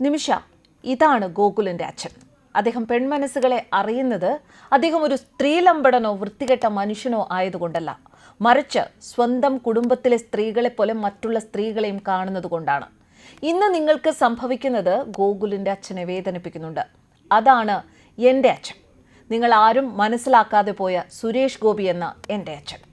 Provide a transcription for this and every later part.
നിമിഷ ഇതാണ് ഗോകുലിന്റെ അച്ഛൻ. അദ്ദേഹം പെൺമനസ്സുകളെ അറിയുന്നത് അദ്ദേഹം ഒരു സ്ത്രീലമ്പടനോ വൃത്തികെട്ട മനുഷ്യനോ ആയതുകൊണ്ടല്ല. മറിച്ച് സ്വന്തം കുടുംബത്തിലെ സ്ത്രീകളെ പോലെ മറ്റുള്ള സ്ത്രീകളെയും കാണുന്നത് കൊണ്ടാണ്. ഇന്ന് നിങ്ങൾക്ക് സംഭവിക്കുന്നത് ഗോകുലിന്റെ അച്ഛനെ വേദനിപ്പിക്കുന്നുണ്ട്. അതാണ് എന്റെ അച്ഛൻ. നിങ്ങൾ ആരും മനസ്സിലാക്കാതെ പോയ സുരേഷ് ഗോപി എന്ന എന്റെ അച്ഛൻ.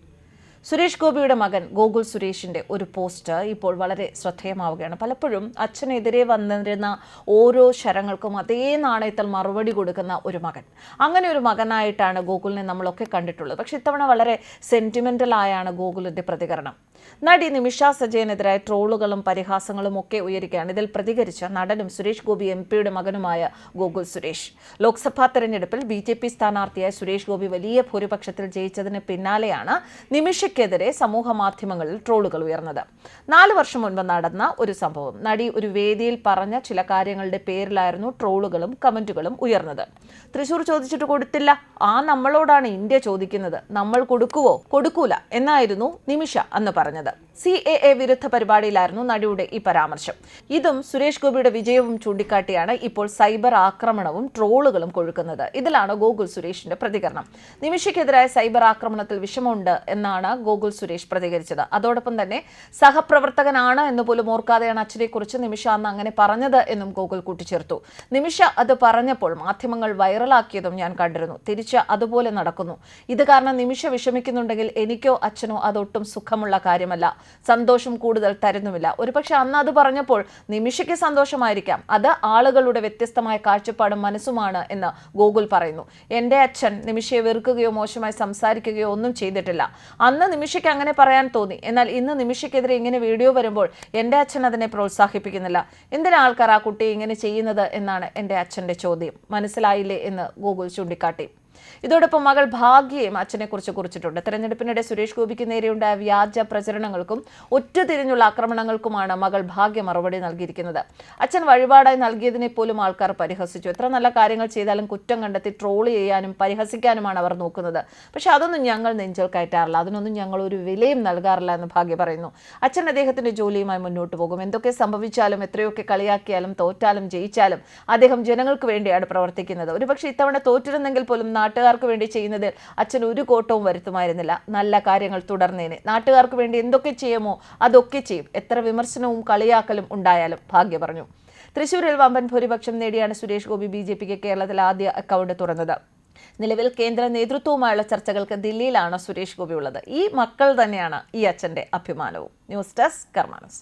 സുരേഷ് ഗോപിയുടെ മകൻ ഗോകുൽ സുരേഷിന്റെ ഒരു പോസ്റ്റ് ഇപ്പോൾ വളരെ ശ്രദ്ധേയമാവുകയാണ്. പലപ്പോഴും അച്ഛനെതിരെ വന്നിരുന്ന ഓരോ ശരങ്ങൾക്കും അതേ നാണയത്തിൽ മറുപടി കൊടുക്കുന്ന ഒരു മകൻ. അങ്ങനെ ഒരു മകനായിട്ടാണ് ഗോകുലിനെ നമ്മളൊക്കെ കണ്ടിട്ടുള്ളത്. പക്ഷെ ഇത്തവണ വളരെ സെന്റിമെന്റൽ ആയാണ് ഗോകുലിന്റെ പ്രതികരണം. നടി നിമിഷ സജയനെതിരായ ട്രോളുകളും പരിഹാസങ്ങളും ഒക്കെ ഉയരുകയാണ്. ഇതിൽ പ്രതികരിച്ച നടനും സുരേഷ് ഗോപി എം പിയുടെ മകനുമായ ഗോകുൽ സുരേഷ്. ലോക്സഭാ തെരഞ്ഞെടുപ്പിൽ ബി ജെ പി സ്ഥാനാർത്ഥിയായ സുരേഷ് ഗോപി വലിയ ഭൂരിപക്ഷത്തിൽ ജയിച്ചതിന് പിന്നാലെയാണ് നിമിഷയ്ക്കെതിരെ സമൂഹ മാധ്യമങ്ങളിൽ ട്രോളുകൾ ഉയർന്നത്. നാല് വർഷം മുൻപ് നടന്ന ഒരു സംഭവം. നടി ഒരു വേദിയിൽ പറഞ്ഞ ചില കാര്യങ്ങളുടെ പേരിലായിരുന്നു ട്രോളുകളും കമന്റുകളും ഉയർന്നത്. തൃശൂർ ചോദിച്ചിട്ട് കൊടുത്തില്ല. ആ നമ്മളോടാണ് ഇന്ത്യ ചോദിക്കുന്നത്. നമ്മൾ കൊടുക്കുവോ? കൊടുക്കൂല. എന്നായിരുന്നു നിമിഷ അന്ന് പറഞ്ഞത്. സി എ എ വിരുദ്ധ പരിപാടിയിലായിരുന്നു നടിയുടെ ഈ പരാമർശം. ഇതും സുരേഷ് ഗോപിയുടെ വിജയവും ചൂണ്ടിക്കാട്ടിയാണ് ഇപ്പോൾ സൈബർ ആക്രമണവും ട്രോളുകളും കൊഴുക്കുന്നത്. ഇതിലാണ് ഗോകുൽ സുരേഷിന്റെ പ്രതികരണം. നിമിഷയ്ക്കെതിരായ സൈബർ ആക്രമണത്തിൽ വിഷമമുണ്ട് എന്നാണ് ഗോകുൽ സുരേഷ് പ്രതികരിച്ചത്. അതോടൊപ്പം തന്നെ സഹപ്രവർത്തകനാണ് എന്ന് പോലും ഓർക്കാതെയാണ് അച്ഛനെക്കുറിച്ച് നിമിഷ അന്ന് അങ്ങനെ പറഞ്ഞത് എന്നും ഗോകുൽ കൂട്ടിച്ചേർത്തു. നിമിഷ അത് പറഞ്ഞപ്പോൾ മാധ്യമങ്ങൾ വൈറലാക്കിയതും ഞാൻ കണ്ടിരുന്നു. തിരിച്ച് അതുപോലെ നടക്കുന്നു. ഇത് കാരണം നിമിഷ വിഷമിക്കുന്നുണ്ടെങ്കിൽ എനിക്കോ അച്ഛനോ അതൊട്ടും സുഖമുള്ള കാര്യമല്ല. സന്തോഷം കൂടുതൽ തരുന്നുമില്ല. ഒരുപക്ഷെ അന്ന് അത് പറഞ്ഞപ്പോൾ നിമിഷയ്ക്ക് സന്തോഷമായിരിക്കാം. അത് ആളുകളുടെ വ്യത്യസ്തമായ കാഴ്ചപ്പാടും മനസ്സുമാണ് എന്ന് ഗോകുൽ പറയുന്നു. എന്റെ അച്ഛൻ നിമിഷയെ വെറുക്കുകയോ മോശമായി സംസാരിക്കുകയോ ഒന്നും ചെയ്തിട്ടില്ല. അന്ന് നിമിഷയ്ക്ക് അങ്ങനെ പറയാൻ തോന്നി. എന്നാൽ ഇന്ന് നിമിഷയ്ക്കെതിരെ ഇങ്ങനെ വീഡിയോ വരുമ്പോൾ എന്റെ അച്ഛൻ അതിനെ പ്രോത്സാഹിപ്പിക്കുന്നില്ല. എന്തിനാ ആൾക്കാർ ആ കുട്ടിയെ ഇങ്ങനെ ചെയ്യുന്നത്? എന്നാണ് എന്റെ അച്ഛന്റെ ചോദ്യം. മനസ്സിലായില്ലേ എന്ന് ഗോകുൽ ചൂണ്ടിക്കാട്ടി. ഇതോടൊപ്പം മകൾ ഭാഗ്യയും അച്ഛനെക്കുറിച്ച് കുറിച്ചിട്ടുണ്ട്. തെരഞ്ഞെടുപ്പിനിടെ സുരേഷ് ഗോപിക്ക് നേരെയുണ്ടായ വ്യാജ പ്രചരണങ്ങൾക്കും ഒറ്റുതിരിഞ്ഞുള്ള ആക്രമണങ്ങൾക്കുമാണ് മകൾ ഭാഗ്യ മറുപടി നൽകിയിരിക്കുന്നത്. അച്ഛൻ വഴിപാടായി നൽകിയതിനെ പോലും ആൾക്കാർ പരിഹസിച്ചു. എത്ര നല്ല കാര്യങ്ങൾ ചെയ്താലും കുറ്റം കണ്ടെത്തി ട്രോൾ ചെയ്യാനും പരിഹസിക്കാനുമാണ് അവർ നോക്കുന്നത്. പക്ഷെ അതൊന്നും ഞങ്ങൾ നെഞ്ചൽ കയറ്റാറില്ല. അതിനൊന്നും ഞങ്ങൾ ഒരു വിലയും നൽകാറില്ല എന്ന് ഭാഗ്യ പറയുന്നു. അച്ഛൻ അദ്ദേഹത്തിന്റെ ജോലിയുമായി മുന്നോട്ട് പോകും. എന്തൊക്കെ സംഭവിച്ചാലും എത്രയൊക്കെ കളിയാക്കിയാലും തോറ്റാലും ജയിച്ചാലും അദ്ദേഹം ജനങ്ങൾക്ക് വേണ്ടിയാണ് പ്രവർത്തിക്കുന്നത്. ഒരുപക്ഷെ ഇത്തവണ തോറ്റിരുന്നെങ്കിൽ പോലും നാട്ടുകാർക്ക് വേണ്ടി ചെയ്യുന്നതിൽ അച്ഛൻ ഒരു കോട്ടവും വരുത്തുമായിരുന്നില്ല. നല്ല കാര്യങ്ങൾ തുടർന്നേനെ. നാട്ടുകാർക്ക് വേണ്ടി എന്തൊക്കെ ചെയ്യുമോ അതൊക്കെ ചെയ്യും. എത്ര വിമർശനവും കളിയാക്കലും ഉണ്ടായാലും ഭാഗ്യ പറഞ്ഞു. തൃശൂരിൽ വമ്പൻ ഭൂരിപക്ഷം നേടിയാണ് സുരേഷ് ഗോപി ബി ജെ പിക്ക് കേരളത്തിൽ ആദ്യ അക്കൗണ്ട് തുറന്നത്. നിലവിൽ കേന്ദ്ര നേതൃത്വവുമായുള്ള ചർച്ചകൾക്ക് ദില്ലിയിലാണ് സുരേഷ് ഗോപി ഉള്ളത്. ഈ മക്കൾ തന്നെയാണ് ഈ അച്ഛന്റെ അഭിമാനവും. News desk കർമാനസ്.